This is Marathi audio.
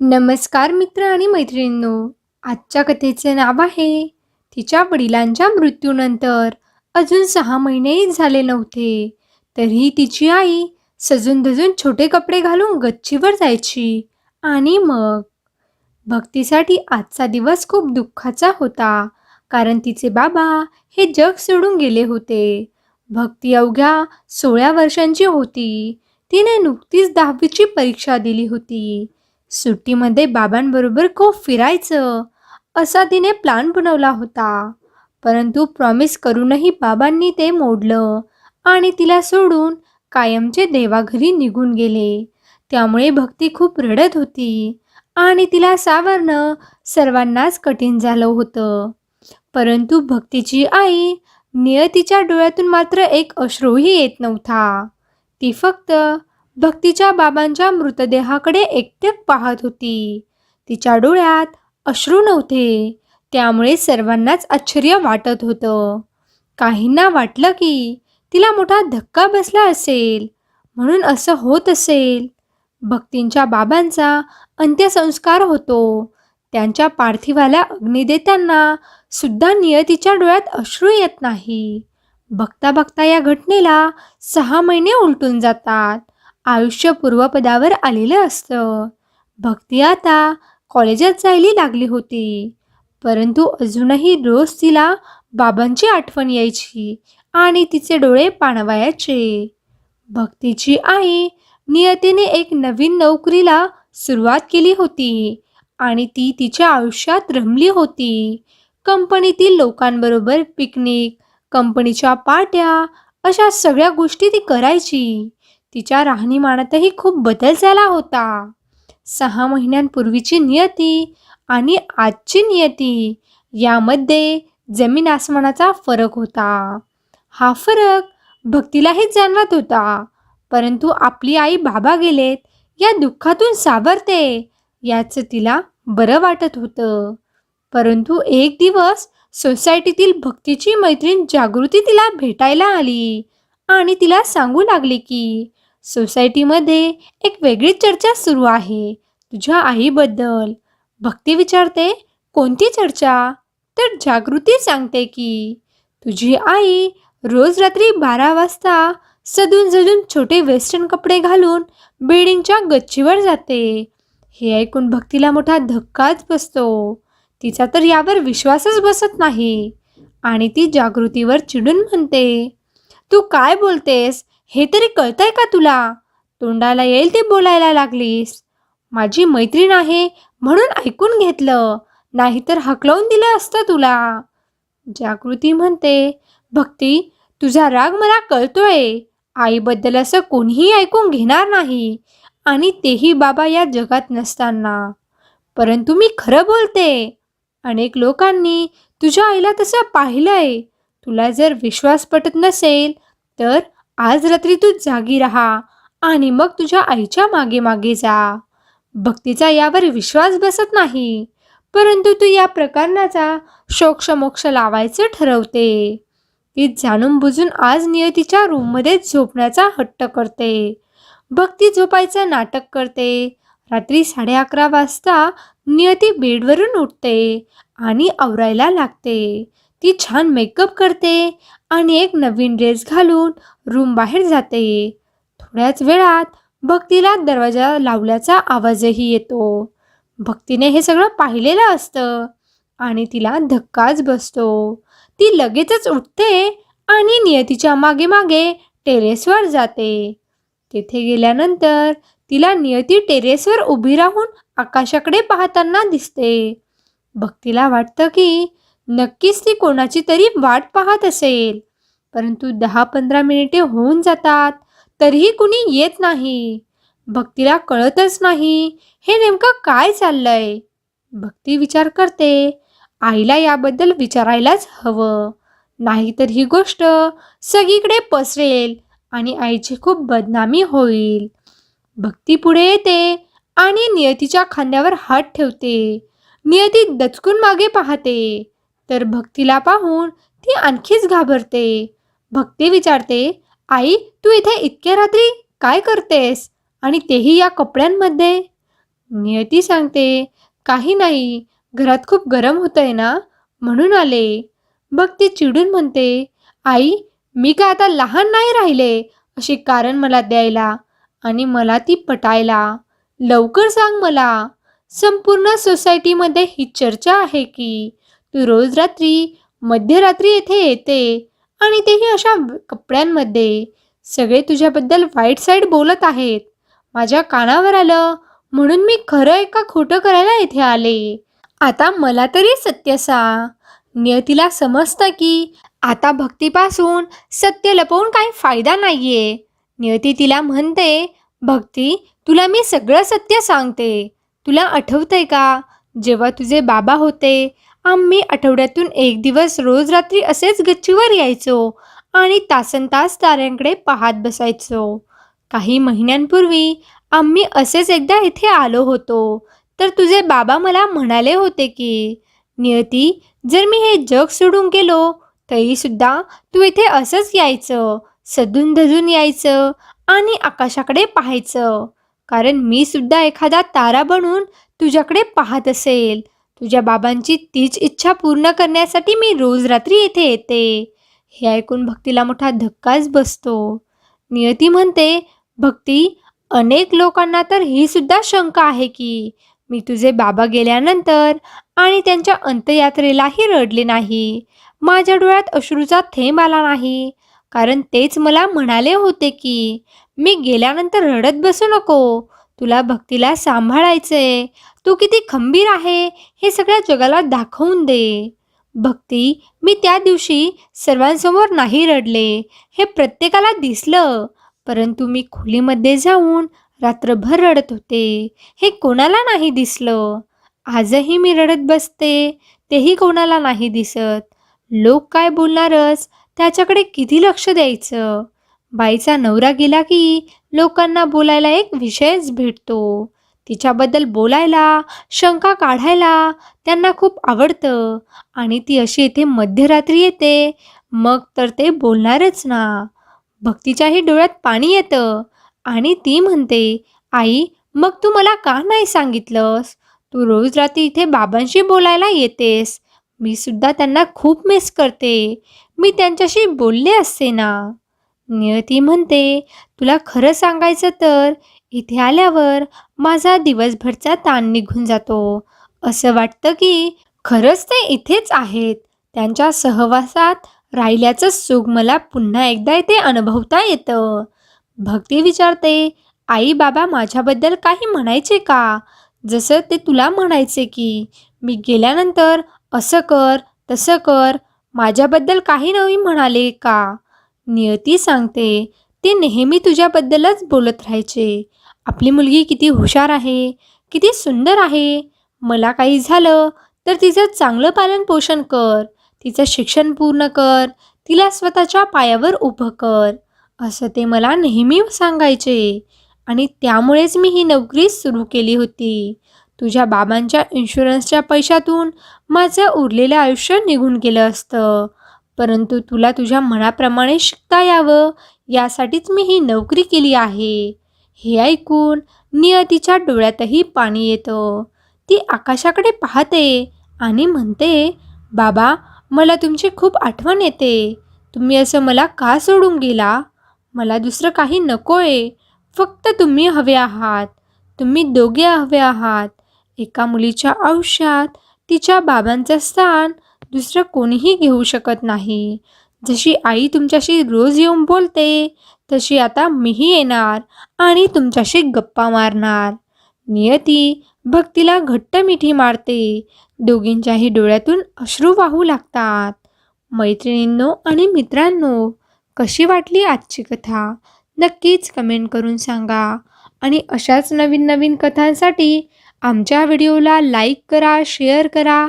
नमस्कार मित्र आणि मैत्रिणींनो आजच्या कथेचे नाव आहे तिच्या वडिलांच्या मृत्यूनंतर अजून सहा महिनेही झाले नव्हते तरीही तिची आई सजून धजून छोटे कपडे घालून गच्चीवर जायची आणि मग? भक्तीसाठी आजचा दिवस खूप दुःखाचा होता कारण तिचे बाबा हे जग सोडून गेले होते. भक्ती अवघ्या सोळा वर्षांची होती तिने नुकतीच दहावीची परीक्षा दिली होती सुट्टीमध्ये बाबांबरोबर खूप फिरायचं असा तिने प्लान बनवला होता. परंतु प्रॉमिस करूनही बाबांनी ते मोडलं आणि तिला सोडून कायमचे देवाघरी निघून गेले. त्यामुळे भक्ती खूप रडत होती आणि तिला सावरणं सर्वांनाच कठीण झालं होतं. परंतु भक्तीची आई नियतीच्या डोळ्यातून मात्र एक अश्रूही येत नव्हता. ती फक्त भक्तीच्या बाबांच्या मृतदेहाकडे एकटक पाहत होती. तिच्या डोळ्यात अश्रू नव्हते. त्यामुळे सर्वांनाच आश्चर्य वाटत होतं. काहींना वाटलं की तिला मोठा धक्का बसला असेल. म्हणून असं होत असेल. भक्तींच्या बाबांचा अंत्यसंस्कार होतो. त्यांच्या पार्थिवाला अग्नी देताना सुद्धा नियतीच्या डोळ्यात अश्रू येत नाही. बघता बघता या घटनेला सहा महिने उलटून जातात. आयुष्य पूर्वपदावर आलेलं असतं. भक्ती आता कॉलेजात जायला लागली होती. परंतु अजूनही रोज तिला बाबांची आठवण यायची आणि तिचे डोळे पाणवायचे. भक्तीची आई नियतीने एक नवीन नोकरीला सुरुवात केली होती आणि ती तिच्या आयुष्यात रमली होती. कंपनीतील लोकांबरोबर पिकनिक कंपनीच्या पार्ट्या अशा सगळ्या गोष्टी ती करायची. तिच्या राहणीमानातही खूप बदल झाला होता. सहा महिन्यांपूर्वीची नियती आणि आजची नियती यामध्ये जमीन आसमानाचा फरक होता. हा फरक भक्तीलाही जाणवत होता परंतु आपली आई बाबा गेलेत या दुःखातून सावरते याचं तिला बरं वाटत होतं. परंतु एक दिवस सोसायटीतील भक्तीची मैत्रीण जागृती तिला भेटायला आली आणि तिला सांगू लागली की सोसायटीमध्ये एक वेगळी चर्चा सुरू आहे. तुझ्या आईबद्दल भक्ती विचारते कोणती चर्चा? तर जागृती सांगते की तुझी आई रोज रात्री बारा वाजता सजून सजून छोटे वेस्टर्न कपडे घालून बिल्डिंगच्या गच्चीवर जाते. हे ऐकून भक्तीला मोठा धक्काच बसतो. तिचा तर यावर विश्वासच बसत नाही. आणि ती जागृतीवर चिडून म्हणते तू काय बोलतेस? हे तरी कळतंय का तुला? तोंडाला येईल ते बोलायला लागलीस. माझी मैत्रीण आहे म्हणून ऐकून घेतलं. नाहीतर हकलवून दिलं असतं तुला. जागृती म्हणते भक्ती तुझा राग मला कळतोय. आईबद्दल असं कोणीही ऐकून घेणार नाही. आणि तेही बाबा या जगात नसताना. परंतु मी खरं बोलते. अनेक लोकांनी तुझ्या आईला तसं पाहिलंय. तुला जर विश्वास पटत नसेल तर आज रात्री तू जागी राहा आणि मग तुझ्या आईच्या मागे मागे जा. भक्तीचा यावर विश्वास बसत नाही परंतु तू या प्रकरणाचा शोक्षमोक्ष लावायचं ठरवते. ती जाणून बुजून आज नियतीच्या रूममध्ये झोपण्याचा हट्ट करते. भक्ती झोपायचं नाटक करते. रात्री साडे अकरा वाजता नियती बेडवरून उठते आणि आवरायला लागते. ती छान मेकअप करते आणि एक नवीन ड्रेस घालून रूम बाहेर जाते. थोड्याच वेळात भक्तीला दरवाजा लावल्याचा आवाजही येतो. भक्तीने हे सगळं पाहिलेलं असतं आणि तिला धक्काच बसतो. ती लगेचच उठते आणि नियतीच्या मागे मागे टेरेसवर जाते. तेथे गेल्यानंतर तिला नियती टेरेसवर उभी राहून आकाशाकडे पाहताना दिसते. भक्तीला वाटतं की नक्कीच ती कोणाची तरी वाट पाहत असेल. परंतु दहा पंधरा मिनिटे होऊन जातात तरीही कुणी येत नाही. भक्तीला कळतच नाही हे नेमकं काय चाललंय? भक्ती विचार करते आईला याबद्दल विचारायलाच हवं. नाहीतर ही गोष्ट सगळीकडे पसरेल आणि आईची खूप बदनामी होईल. भक्ती पुढे येते आणि नियतीच्या खांद्यावर हात ठेवते. नियती दचकून मागे पाहते. तर भक्तीला पाहून ती आणखीच घाबरते. भक्ती विचारते आई तू इथे इतक्या रात्री काय करतेस? आणि तेही या कपड्यांमध्ये? नियती सांगते काही नाही घरात खूप गरम होतंय ना? म्हणून आले. भक्ती चिडून म्हणते आई मी काय आता लहान नाही राहिले? अशी कारण मला द्यायला आणि मला ती पटायला. लवकर सांग मला. संपूर्ण सोसायटीमध्ये ही चर्चा आहे की रोज रात्री मध्यरात्री येथे येते आणि तेही अशा कपड्यांमध्ये. सगळे तुझ्याबद्दल वाईट साईड बोलत आहेत. माझ्या कानावर आलं म्हणून मी खरं का खोटं करायला इथे आले. आता मला तरी सत्य सांग. नियतीला समजतं की आता भक्तीपासून सत्य लपवून काही फायदा नाहीये. नियती तिला म्हणते भक्ती तुला मी सगळं सत्य सांगते. तुला आठवतंय का जेव्हा तुझे बाबा होते आम्ही आठवड्यातून एक दिवस रोज रात्री असेच गच्चीवर यायचो आणि तासन तास ताऱ्यांकडे पाहत बसायचो. काही महिन्यांपूर्वी आम्ही असेच एकदा इथे आलो होतो. तर तुझे बाबा मला म्हणाले होते की नियती जर मी हे जग सोडून गेलो तरीसुद्धा तू इथे असंच यायचं सदून धजून यायचं आणि आकाशाकडे पाहायचं. कारण मी सुद्धा एखादा तारा बनून तुझ्याकडे पाहत असेल तुझ्या बाबांची तीच इच्छा पूर्ण करण्यासाठी मी रोज रात्री येथे येते. हे ऐकून भक्तीला मोठा धक्काच बसतो. नियती म्हणते भक्ती अनेक लोकांना तर ही सुद्धा शंका आहे की मी तुझे बाबा गेल्यानंतर आणि त्यांच्या अंत्ययात्रेलाही रडले नाही. माझ्या डोळ्यात अश्रूचा थेंब आला नाही. कारण तेच मला म्हणाले होते की मी गेल्यानंतर रडत बसू नको. तुला भक्तीला सांभाळायचे तू किती खंबीर आहे हे सगळ्या जगाला दाखवून दे. भक्ती मी त्या दिवशी सर्वांसमोर नाही रडले हे प्रत्येकाला दिसलं परंतु मी खोलीमध्ये जाऊन रात्रभर रडत होते हे कोणाला नाही दिसलं. आजही मी रडत बसते तेही कोणाला नाही दिसत. लोक काय बोलणारच त्याच्याकडे किती लक्ष द्यायचं? बाईचा नवरा गेला की लोकांना बोलायला एक विषयच भेटतो. तिच्याबद्दल बोलायला शंका काढायला त्यांना खूप आवडतं. आणि ती अशी इथे मध्यरात्री येते. मग तर ते बोलणारच ना. भक्तीच्याही डोळ्यात पाणी येतं. आणि ती म्हणते आई मग तू मला का नाही सांगितलंस? तू रोज रात्री इथे बाबांशी बोलायला येतेस. मी सुद्धा त्यांना खूप मिस करते. मी त्यांच्याशी बोलले असते ना. नियती म्हणते तुला खरं सांगायचं तर इथे आल्यावर माझा दिवसभरचा ताण निघून जातो. असं वाटतं की खरंच ते इथेच आहेत. त्यांच्या सहवासात राहिल्याचं सुख मला पुन्हा एकदा इथे अनुभवता येतं. भक्ती विचारते आई बाबा माझ्याबद्दल काही म्हणायचे का? जसं ते तुला म्हणायचे की मी गेल्यानंतर असं कर तसं कर माझ्याबद्दल काही नवी म्हणाले का? नियती सांगते ते नेहमी तुझ्याबद्दलच बोलत राहायचे. आपली मुलगी किती हुशार आहे किती सुंदर आहे. मला काही झालं तर तिचं चांगलं पालन पोषण कर तिचं शिक्षण पूर्ण कर तिला स्वतःच्या पायावर उभं कर असं ते मला नेहमी सांगायचे. आणि त्यामुळेच मी ही नोकरी सुरू केली होती. तुझ्या बाबांच्या इन्शुरन्सच्या पैशातून माझं उरलेलं आयुष्य निघून गेलं असतं. परंतु तुला तुझ्या मनाप्रमाणे शिकता यावं यासाठीच मी ही नोकरी केली आहे. हे ऐकून नियतीच्या डोळ्यातही पाणी येतं. ती आकाशाकडे पाहते आणि म्हणते बाबा मला तुमची खूप आठवण येते. तुम्ही असं मला का सोडून गेला? मला दुसरं काही नको आहे फक्त तुम्ही हवे आहात. तुम्ही दोघे हवे आहात. एका मुलीच्या आयुष्यात तिच्या बाबांचं स्थान दुसरं कोणीही घेऊ शकत नाही. जशी आई तुमच्याशी रोज येऊन बोलते तशी आता मीही येणार आणि तुमच्याशी गप्पा मारणार. नियती भक्तीला घट्ट मिठी मारते. दोघींच्याही डोळ्यातून अश्रू वाहू लागतात. मैत्रिणींनो आणि मित्रांनो कशी वाटली आजची कथा? नक्कीच कमेंट करून सांगा. आणि अशाच नवीन नवीन कथांसाठी आमच्या व्हिडिओला लाईक करा शेअर करा